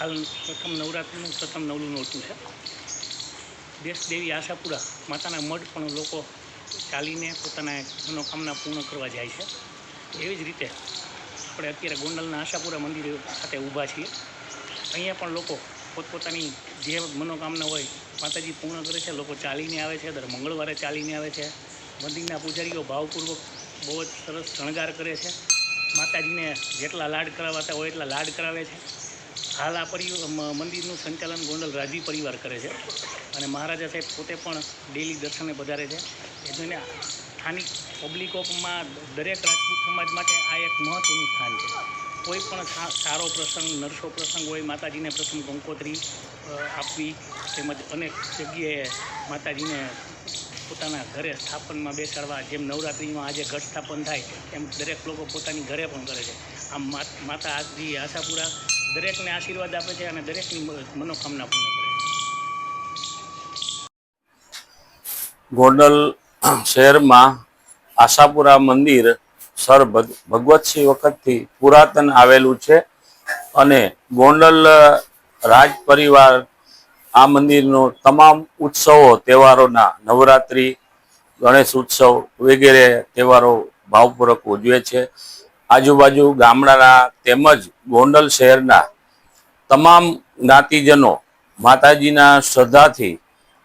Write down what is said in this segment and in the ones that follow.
હાલ પ્રથમ નવરાત્રિનું પ્રથમ નવલું નોરતું છે. દેશદેવી આશાપુરા માતાના મઢ પણ લોકો ચાલીને પોતાના મનોકામના પૂર્ણ કરવા જાય છે. એવી જ રીતે આપણે અત્યારે ગોંડલના આશાપુરા મંદિર ખાતે ઊભા છીએ. અહીંયા પણ લોકો પોતપોતાની જે મનોકામના હોય માતાજી પૂર્ણ કરે છે, લોકો ચાલીને આવે છે, દર મંગળવારે ચાલીને આવે છે. મંદિરના પૂજારીઓ ભાવપૂર્વક બહુ જ સરસ શણગાર કરે છે. માતાજીને જેટલા લાડ કરાવતા હોય એટલા લાડ કરાવે છે. હાલ આ મંદિરનું સંચાલન ગોંડલ રાજી પરિવાર કરે છે. અને મહારાજા સાહેબ પોતે પણ ડેલી દર્શને પધારે છે. એ જોઈને સ્થાનિક પબ્લિકોમાં દરેક રાજપૂત સમાજ માટે આ એક મહત્ત્વનું સ્થાન છે. કોઈ પણ સારો પ્રસંગ, નરસો પ્રસંગ હોય, માતાજીને પ્રથમ કંકોત્રી આપવી, તેમજ અનેક જગ્યાએ માતાજીને પોતાના ઘરે સ્થાપનમાં બેસાડવા, જેમ નવરાત્રિમાં આજે ઘટ સ્થાપન થાય, એમ દરેક લોકો પોતાની ઘરે પણ કરે છે. આમ માતા આજી આશાપુરા દરેકને આશીર્વાદ આપે છે અને દરેકની મનોકામના પૂર્ણ કરે ગોંડલ શહેરમાં આશાપુરા મંદિર સર ભગ- ભગવતસિંહ વખતથી પુરાતન આવેલું છે અને ગોંડલ રાજ પરિવાર આ મંદિરનો તમામ ઉત્સવો, તહેવારોના નવરાત્રિ, ગણેશ ઉત્સવ વગેરે તહેવારો ભાવપૂર્વક ઉજવે છે. આજુબાજુ ગામડાના તેમજ ગોંડલ શહેરના તમામ જ્ઞાતિજનો માતાજીના શ્રદ્ધાથી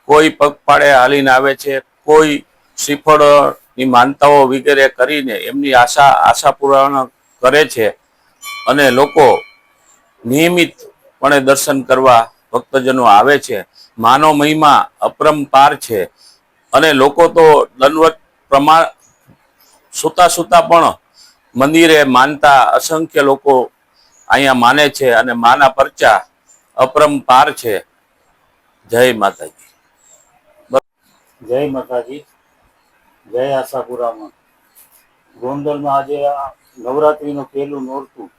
કોઈ પગપાળે હાલીને આવે છે, કોઈ શ્રીફળની માનતાઓ વગેરે કરીને એમની આશા આશા પૂર્ણ કરે છે અને લોકો નિયમિતપણે દર્શન કરવા ભક્તજનો આવે છે. માનો મહિમા અપરંપાર છે અને લોકો તો દનવત પ્રમાણ સૂતા સૂતા પણ મંદિરે માનતા અસંખ્ય લોકો અહીંયા માને છે અને માના પરચા અપરંપાર છે. જય માતાજી. જય માતાજી. જય આશાપુરામાં. ગોંડલમાં આજે નવરાત્રિનું પહેલું નોરતું.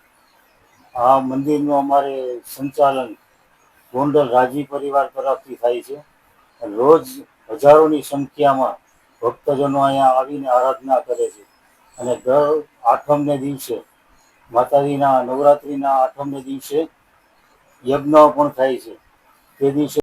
આ મંદિરનું અમારે સંચાલન ગોંડલ રાજી પરિવાર તરફથી થાય છે. રોજ હજારોની સંખ્યામાં ભક્તજનો અહીંયા આવીને આરાધના કરે છે. અને દર આઠમને દિવસે માતાજીના નવરાત્રિના આઠમને દિવસે યજ્ઞ પણ થાય છે. તે દિવસે